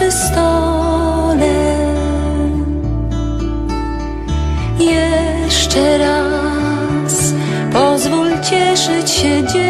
Przy stole. Jeszcze raz pozwól cieszyć się dzieckiem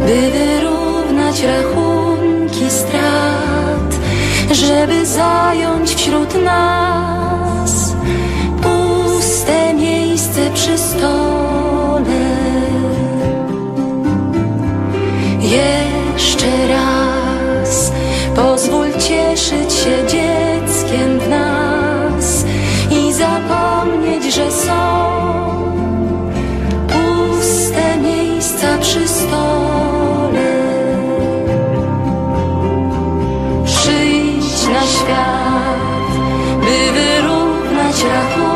by wyrównać rachunki strat, żeby zająć wśród nas puste miejsce przy stole. Jeszcze raz pozwól cieszyć się Przyjdź